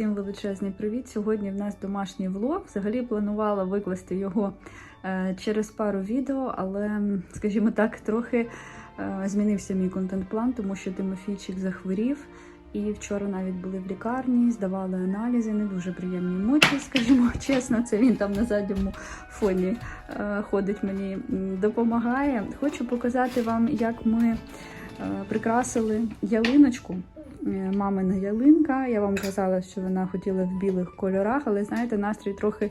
Усім величезний привіт! Сьогодні в нас домашній влог. Взагалі планувала викласти його е, через пару відео, але, скажімо так, трохи е, змінився мій контент-план, тому що Тимофійчик захворів. І вчора навіть були в лікарні, здавали аналізи, не дуже приємні емоції, скажімо чесно. Це він там на задньому фоні е, ходить, мені допомагає. Хочу показати вам, як ми прикрасили ялиночку. Е, Мамина ялинка. Я вам казала, що вона хотіла в білих кольорах, але знаєте, настрій трохи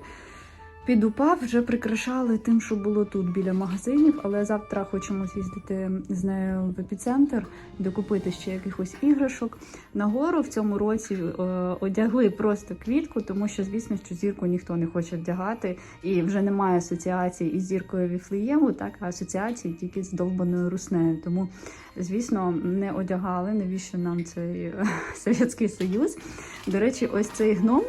підупав. Вже прикрашали тим, що було тут біля магазинів. Але завтра хочемо з'їздити з нею в епіцентр, докупити ще якихось іграшок. Нагору в цьому році е, одягли просто квітку, тому що, звісно, що зірку ніхто не хоче вдягати, і вже немає асоціації із зіркою Віфлеєму, так а асоціації тільки з довбаною руснею. Тому, звісно, не одягали. Навіщо нам цей е, Совєтський Союз? До речі, ось цей гном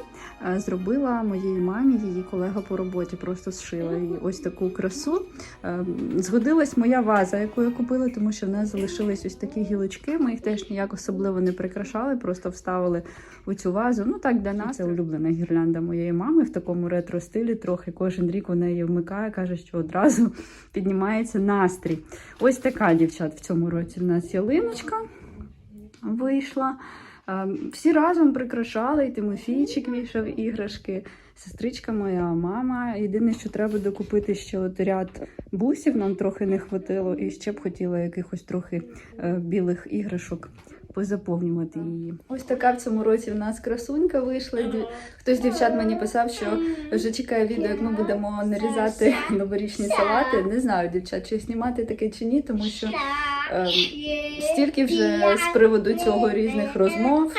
е, зробила моїй мамі, її колега по роботі, просто зшила їй ось таку красу. Е, Згодилась моя ваза, яку я купила, тому що в нас залишились ось такі гілочки. Ми їх теж ніяк особливо не прикрашали, просто вставили у цю вазу. Ну так для нас це улюблена гірлянда моєї мами в такому ретро стилі. Трохи кожен рік вона її вмикає, каже, що одразу піднімається настрій. Ось така дівчат в цьому році в нас ялиночка вийшла. Е, Всі разом прикрашали, і Тимофійчик вішав іграшки, сестричка моя, мама. Єдине, що треба докупити ще от ряд бусів, нам трохи не хватило, і ще б хотіла якихось трохи е, білих іграшок позаповнювати її. Ось така в цьому році в нас красунька вийшла. Хтось з дівчат мені писав, що вже чекає відео, як ми будемо нарізати новорічні салати. Не знаю, дівчат, чи знімати таке чи ні, тому що ем, стільки вже з приводу цього різних розмов.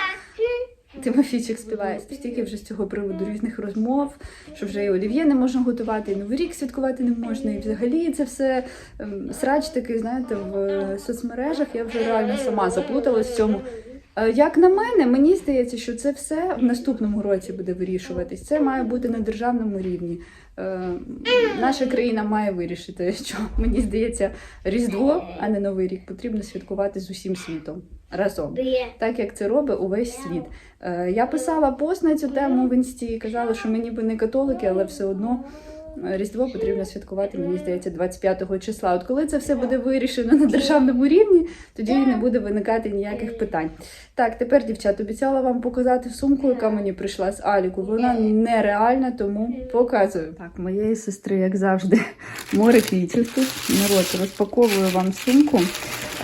Тимофійчик співає стільки вже з цього приводу різних розмов, що вже і олів'є не можна готувати, і новий рік святкувати не можна. І взагалі це все ем, срач такий, знаєте, в соцмережах. Я вже реально сама заплуталась в цьому. Е, Як на мене, мені здається, що це все в наступному році буде вирішуватись. Це має бути на державному рівні. Е, Наша країна має вирішити, що мені здається, Різдво, а не Новий рік, потрібно святкувати з усім світом разом так як це робить увесь світ. Е, Я писала пост на цю тему в інсті казала, що ми ніби не католики, але все одно Різдво потрібно святкувати, мені здається, 25 числа. От коли це все буде вирішено на державному рівні, тоді не буде виникати ніяких питань. Так, тепер, дівчат, обіцяла вам показати сумку, яка мені прийшла з Аліку. Вона нереальна, тому показую. Так, моєї сестри, як завжди, море квітів тут. Народ, розпаковую вам сумку.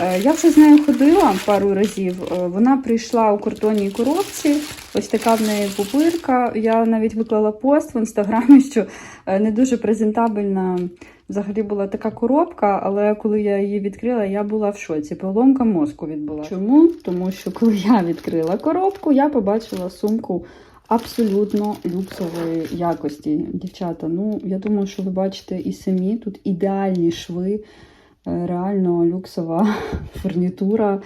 Е, Я вже з нею ходила пару разів. Е, Вона прийшла у картонній коробці. Ось така в неї пупирка. Я навіть виклала пост в інстаграмі, що е, не дуже презентабельна. Взагалі була така коробка, але коли я її відкрила, я була в шоці. Поломка мозку відбула. Чому? Тому що коли я відкрила коробку, я побачила сумку абсолютно люксової якості. Дівчата, ну я думаю, що ви бачите і самі тут ідеальні шви. Е, Реально люксова фурнітура,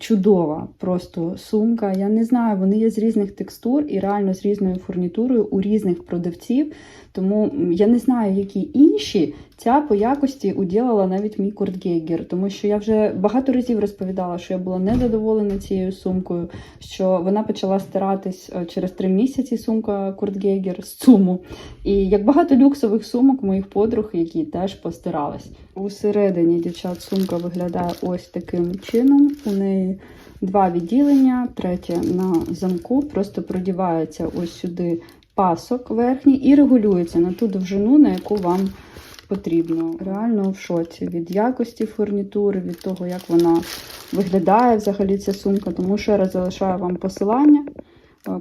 чудова просто сумка. Я не знаю, вони є з різних текстур і реально з різною фурнітурою у різних продавців. Тому я не знаю, які інші. Ця по якості уділила навіть мій Курт тому що я вже багато разів розповідала, що я була незадоволена цією сумкою, що вона почала стиратись е, через три місяці. Сумка Курт з цуму. І як багато люксових сумок моїх подруг, які теж постирались. Усередині дівчат сумка виглядає ось таким чином. У неї два відділення, третє на замку, просто продівається ось сюди пасок верхній і регулюється на ту довжину, на яку вам потрібно. Реально в шоці від якості фурнітури, від того, як вона виглядає взагалі ця сумка. Тому ще раз залишаю вам посилання.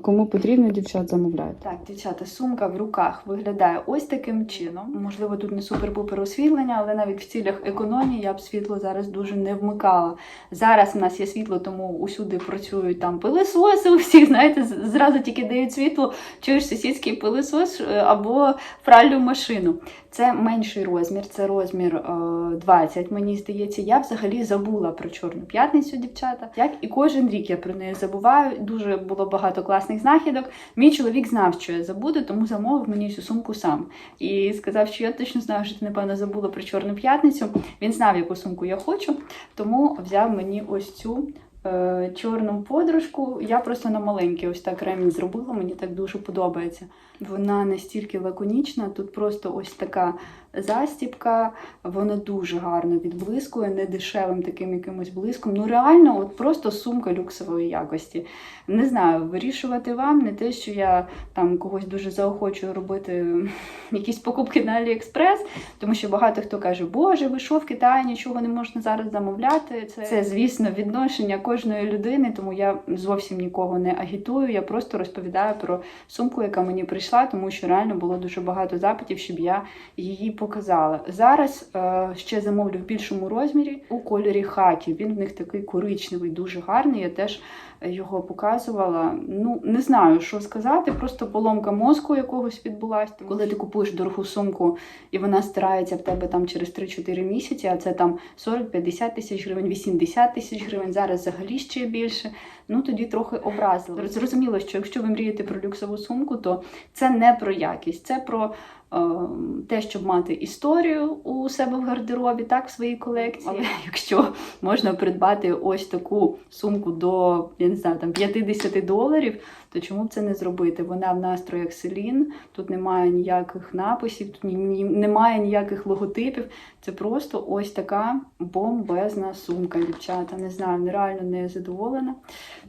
Кому потрібно, дівчат, замовляйте. Так, дівчата, сумка в руках виглядає ось таким чином. Можливо, тут не супер-пупер освітлення, але навіть в цілях економії я б світло зараз дуже не вмикала. Зараз в нас є світло, тому усюди працюють там пилисоси. У всіх, знаєте, зразу тільки дають світло, чуєш сусідський пилисос е, або пральну машину. Це менший розмір, це розмір е, 20, мені здається. Я взагалі забула про Чорну п'ятницю, дівчата. Як і кожен рік я про неї забуваю. Дуже було багато класних знахідок. Мій чоловік знав, що я забуду, тому замовив мені цю сумку сам. І сказав, що я точно знаю, що ти, напевно, забула про Чорну п'ятницю. Він знав, яку сумку я хочу, тому взяв мені ось цю е, чорну подружку. Я просто на маленький ось так ремінь зробила, мені так дуже подобається. Вона настільки лаконічна, тут просто ось така застіпка, вона дуже гарно відблискує, не дешевим таким якимось блиском. Ну реально, от просто сумка люксової якості. Не знаю, вирішувати вам не те, що я там когось дуже заохочую робити якісь покупки на Аліекспрес, тому що багато хто каже, Боже, ви що в Китаї нічого не можна зараз замовляти. Це, це звісно, відношення кожної людини, тому я зовсім нікого не агітую. Я просто розповідаю про сумку, яка мені прийшла, тому що реально було дуже багато запитів, щоб я її показала. Зараз е, ще замовлю в більшому розмірі у кольорі хакі. Він в них такий коричневий, дуже гарний. Я теж його показувала. Ну, не знаю, що сказати, просто поломка мозку якогось відбулася. Коли ти купуєш дорогу сумку і вона стирається в тебе там через 3-4 місяці, а це там 40-50 тисяч гривень, 80 тисяч гривень, зараз взагалі ще більше. Ну тоді трохи образило. Зрозуміло, що якщо ви мрієте про люксову сумку, то це не про якість, це про е, те, щоб мати історію у себе в гардеробі, так, в своїй колекції. Але якщо можна придбати ось таку сумку до я не знаю, там 50 доларів, то чому б це не зробити? Вона в настроях селін, тут немає ніяких написів, тут немає ніяких логотипів. Це просто ось така бомбезна сумка, дівчата. Не знаю, нереально не задоволена,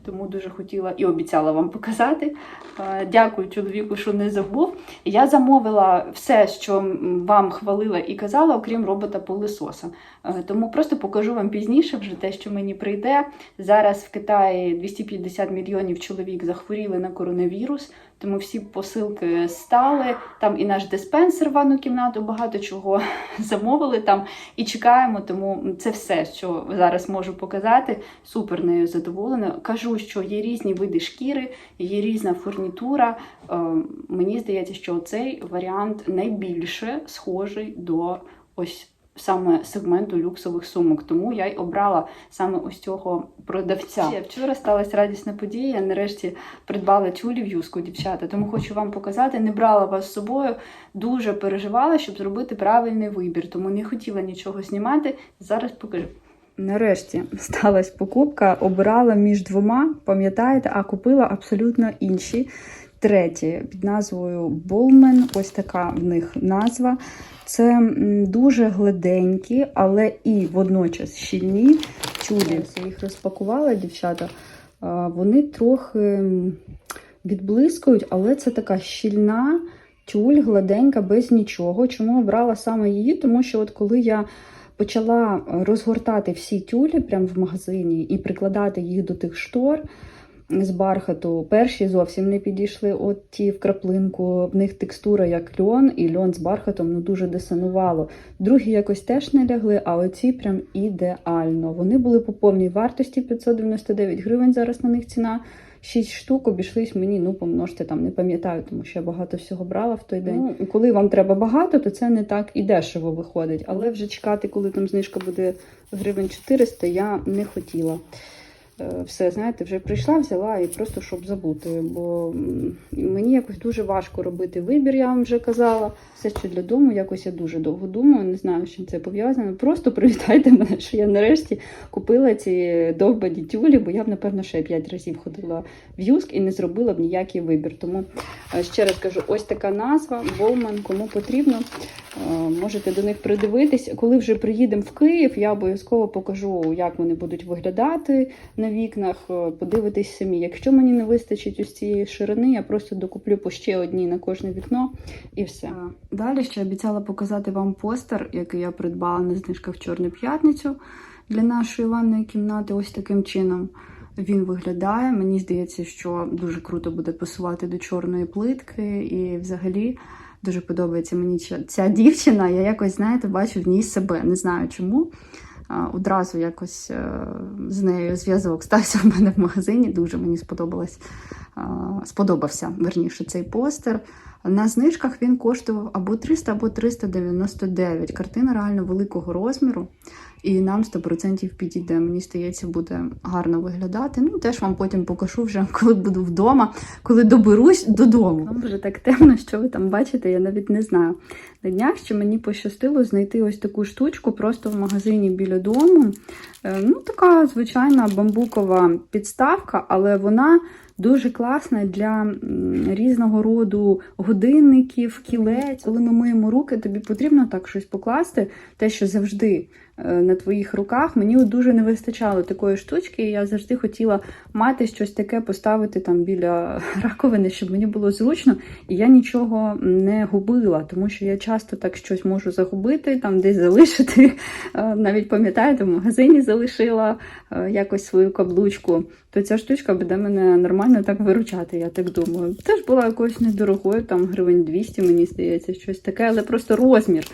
тому дуже хотіла і обіцяла вам показати. Е, Дякую чоловіку, що не забув. Я замовила все, що вам хвалила і казала, окрім робота пилисоса. Е, Тому просто покажу вам пізніше вже те, що мені прийде. Зараз в Китаї 250 мільйонів чоловік захворіли на коронавірус, тому всі посилки стали. Там і наш диспенсер в ванну кімнату багато чого замовили там і чекаємо. Тому це все, що зараз можу показати. Супер нею задоволена. Кажу, що є різні види шкіри, є різна фурнітура. Е, Мені здається, що цей варіант найбільше схожий до ось саме сегменту люксових сумок. Тому я й обрала саме ось цього продавця. Вчора сталася радісна подія. Я нарешті придбала тюлі в юску, дівчата. Тому хочу вам показати. Не брала вас з собою, дуже переживала, щоб зробити правильний вибір. Тому не хотіла нічого знімати. Зараз покажу. Нарешті сталася покупка, обирала між двома, пам'ятаєте, а купила абсолютно інші. Треті під назвою Болмен. Ось така в них назва. Це дуже гладенькі, але і водночас щільні тюлі. Я їх розпакувала, дівчата. Вони трохи відблискують, але це така щільна тюль, гладенька, без нічого. Чому обрала саме її? Тому що от коли я почала розгортати всі тюлі прямо в магазині і прикладати їх до тих штор з бархату. Перші зовсім не підійшли. От ті в краплинку, в них текстура як льон, і льон з бархатом ну дуже дисонувало. Другі якось теж не лягли, а оці прям ідеально. Вони були по повній вартості 599 гривень. Зараз на них ціна. 6 штук обійшлись мені, ну помножте там, не пам'ятаю, тому що я багато всього брала в той день. Ну, коли вам треба багато, то це не так і дешево виходить. Але вже чекати, коли там знижка буде гривень 400, я не хотіла. Е, Все, знаєте, вже прийшла, взяла і просто щоб забути. Бо мені якось дуже важко робити вибір, я вам вже казала. Все, що для дому, якось я дуже довго думаю, не знаю, з чим це пов'язано. Просто привітайте мене, що я нарешті купила ці довбані тюлі, бо я б, напевно, ще 5 разів ходила в юск і не зробила б ніякий вибір. Тому е, ще раз кажу, ось така назва, Болман, кому потрібно. е, Можете до них придивитись. Коли вже приїдемо в Київ, я обов'язково покажу, як вони будуть виглядати на вікнах. Е, Подивитись самі. Якщо мені не вистачить ось цієї ширини, я просто докуплю по ще одній на кожне вікно і все. Далі ще обіцяла показати вам постер, який я придбала на знижках Чорну п'ятницю для нашої ванної кімнати. Ось таким чином він виглядає. Мені здається, що дуже круто буде пасувати до чорної плитки і взагалі. Дуже подобається мені ця- дівчина. Я якось, знаєте, бачу в ній себе. Не знаю чому. Одразу якось е, з нею зв'язок стався в мене в магазині. Дуже мені сподобалось, сподобався верніше цей постер. На знижках він коштував або 300, або 399. Картина реально великого розміру, і нам 100% підійде. Мені здається, буде гарно виглядати. Ну, теж вам потім покажу вже, коли буду вдома, коли доберусь додому. Вам вже так темно, що ви там бачите, я навіть не знаю. На днях ще мені пощастило знайти ось таку штучку просто в магазині біля дому. Е, Ну, така звичайна бамбукова підставка, але вона дуже класна для різного роду годинників, кілець. Коли ми миємо руки, тобі потрібно так щось покласти, те, що завжди на твоїх руках. Мені дуже не вистачало такої штучки, і я завжди хотіла мати щось таке поставити там біля раковини, щоб мені було зручно, і я нічого не губила, тому що я часто так щось можу загубити, там десь залишити. Е, Навіть пам'ятаєте, в магазині залишила е, якось свою каблучку. То ця штучка буде мене нормально так виручати, я так думаю. Теж була якоюсь недорогою, там гривень 200, мені здається, щось таке, але просто розмір е,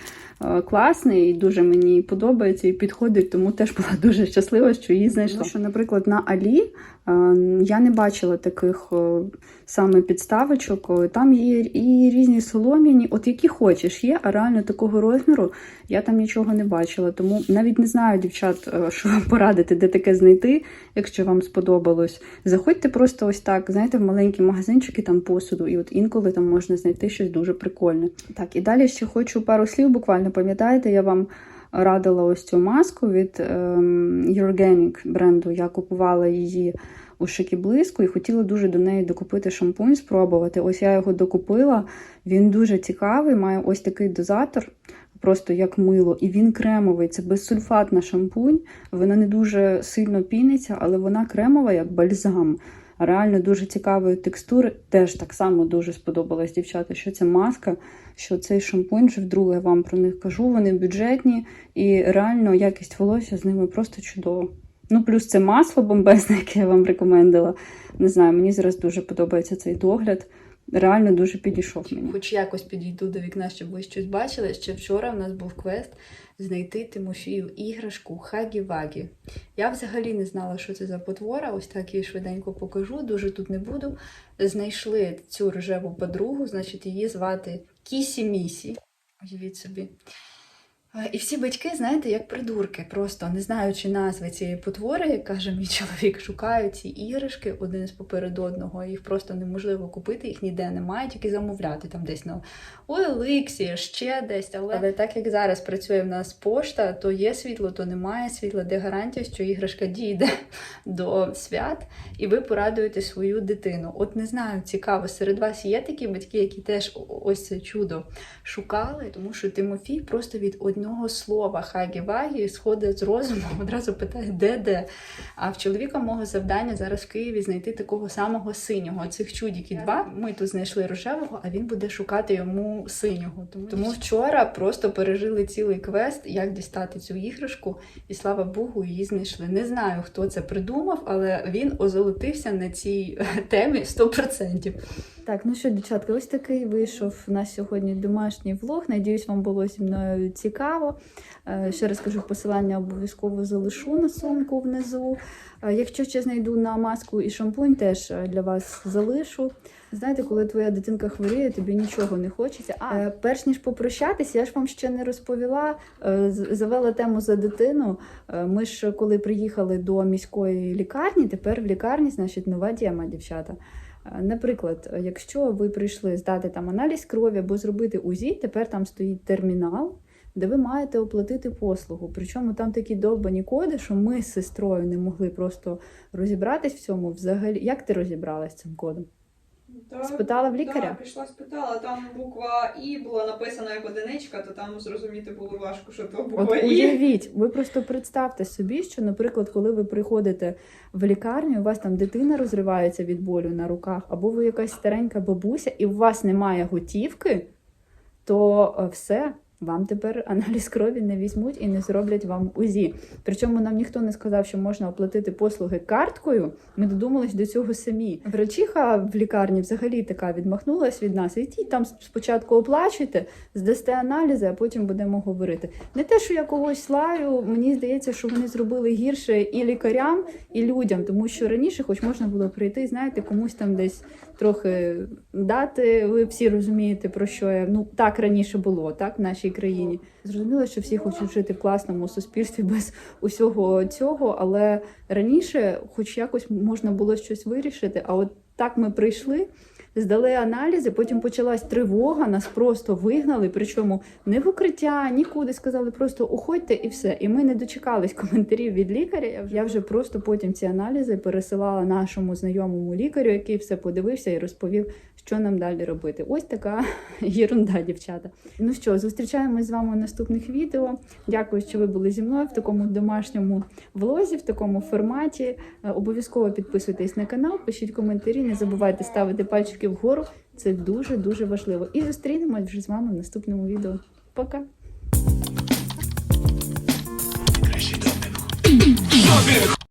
класний і дуже мені подобається і підходить, тому теж була дуже щаслива, що її знайшла. Тому що, наприклад, на Алі е, я не бачила таких е, саме підставочок. Е, Там є і різні солом'яні, от які хочеш є, а реально такого розміру я там нічого не бачила. Тому навіть не знаю, дівчат, е, що вам порадити, де таке знайти, якщо вам сподобалось. Заходьте просто ось так, знаєте, в маленькі магазинчики там посуду, і от інколи там можна знайти щось дуже прикольне. Так, і далі ще хочу пару слів. Буквально пам'ятаєте, я вам радила ось цю маску від ем, бренду. Я купувала її у Шикі Блиску і хотіла дуже до неї докупити шампунь, спробувати. Ось я його докупила. Він дуже цікавий, має ось такий дозатор. Просто як мило, і він кремовий. Це безсульфатна шампунь. Вона не дуже сильно піниться, але вона кремова, як бальзам. Реально дуже цікавої текстури. Теж так само дуже сподобалась дівчата, що це маска, що цей шампунь вже вдруге вам про них кажу. Вони бюджетні і реально якість волосся з ними просто чудова. Ну, плюс це масло бомбезне, яке я вам рекомендувала. Не знаю, мені зараз дуже подобається цей догляд. Реально дуже підійшов мені. Хоч якось підійду до вікна, щоб ви щось бачили. Ще вчора в нас був квест знайти Тимофію іграшку Хагі-Вагі. Я взагалі не знала, що це за потвора. Ось так її швиденько покажу. Дуже тут не буду. Знайшли цю рожеву подругу, значить, її звати Кісі Місі. Уявіть собі. І всі батьки, знаєте, як придурки, просто не знаючи назви цієї потвори, каже мій чоловік, шукають ці іграшки один з поперед одного. Їх просто неможливо купити, їх ніде немає, тільки замовляти там десь на OLX, ще десь. Але... але так як зараз працює в нас пошта, то є світло, то немає світла, де гарантія, що іграшка дійде до свят, і ви порадуєте свою дитину. От не знаю, цікаво, серед вас є такі батьки, які теж ось це чудо шукали, тому що Тимофій просто від одного слова хагі-вагі сходить з розуму, одразу питає, де де. А в чоловіка мого завдання зараз в Києві знайти такого самого синього. Цих чудіків два. Ми тут знайшли рожевого, а він буде шукати йому синього. Тому, тому вчора просто пережили цілий квест, як дістати цю іграшку, і слава Богу, її знайшли. Не знаю, хто це придумав, але він озолотився на цій е, темі 100%. Так, ну що, дівчатка, ось такий вийшов у нас сьогодні домашній влог. Надіюсь, вам було зі мною цікаво. Е, Ще раз кажу, посилання обов'язково залишу на сумку внизу. Е, Якщо ще знайду на маску і шампунь, теж е, для вас залишу. Знаєте, коли твоя дитинка хворіє, тобі нічого не хочеться. А перш ніж попрощатися, я ж вам ще не розповіла. Завела тему за дитину. Ми ж коли приїхали до міської лікарні, тепер в лікарні, значить, нова діяма, дівчата. Наприклад, якщо ви прийшли здати там аналіз крові або зробити УЗІ, тепер там стоїть термінал, де ви маєте оплатити послугу. Причому там такі довбані коди, що ми з сестрою не могли просто розібратись в цьому. Взагалі, як ти розібралась цим кодом? Так, Спитала в лікаря? Так, пішла спитала. Там буква І була написана як одиничка, то там зрозуміти було важко, що то буква От І. уявіть, ви просто представте собі, що, наприклад, коли ви приходите в лікарню, у вас там дитина розривається від болю на руках, або ви якась старенька бабуся, і у вас немає готівки, то е, все. Вам тепер аналіз крові не візьмуть і не зроблять вам УЗІ. Причому нам ніхто не сказав, що можна оплатити послуги карткою. Ми додумались до цього самі. Врачиха в лікарні взагалі така відмахнулась від нас. Ідіть там спочатку оплачуйте, здасте аналізи, а потім будемо говорити. Не те, що я когось слаю, мені здається, що вони зробили гірше і лікарям, і людям, тому що раніше, хоч можна було прийти, знаєте, комусь там десь трохи дати. Ви всі розумієте, про що я. Ну так раніше було, так, в країні. Зрозуміло, що всі хочуть жити в класному суспільстві без усього цього, але раніше, хоч якось можна було щось вирішити. А от так ми прийшли. Здали аналізи, потім почалась тривога, нас просто вигнали. Причому не в укриття, нікуди сказали, просто уходьте і все. І ми не дочекались коментарів від лікаря. Я вже, я вже просто потім ці аналізи пересилала нашому знайомому лікарю, який все подивився і розповів, що нам далі робити. Ось така єрунда, дівчата. Ну що, зустрічаємось з вами в наступних відео. Дякую, що ви були зі мною в такому домашньому влозі, в такому форматі. Е, Обов'язково підписуйтесь на канал, пишіть коментарі, не забувайте ставити пальчики вгору. Це дуже дуже важливо. І зустрінемось вже з вами в наступному відео. Пока!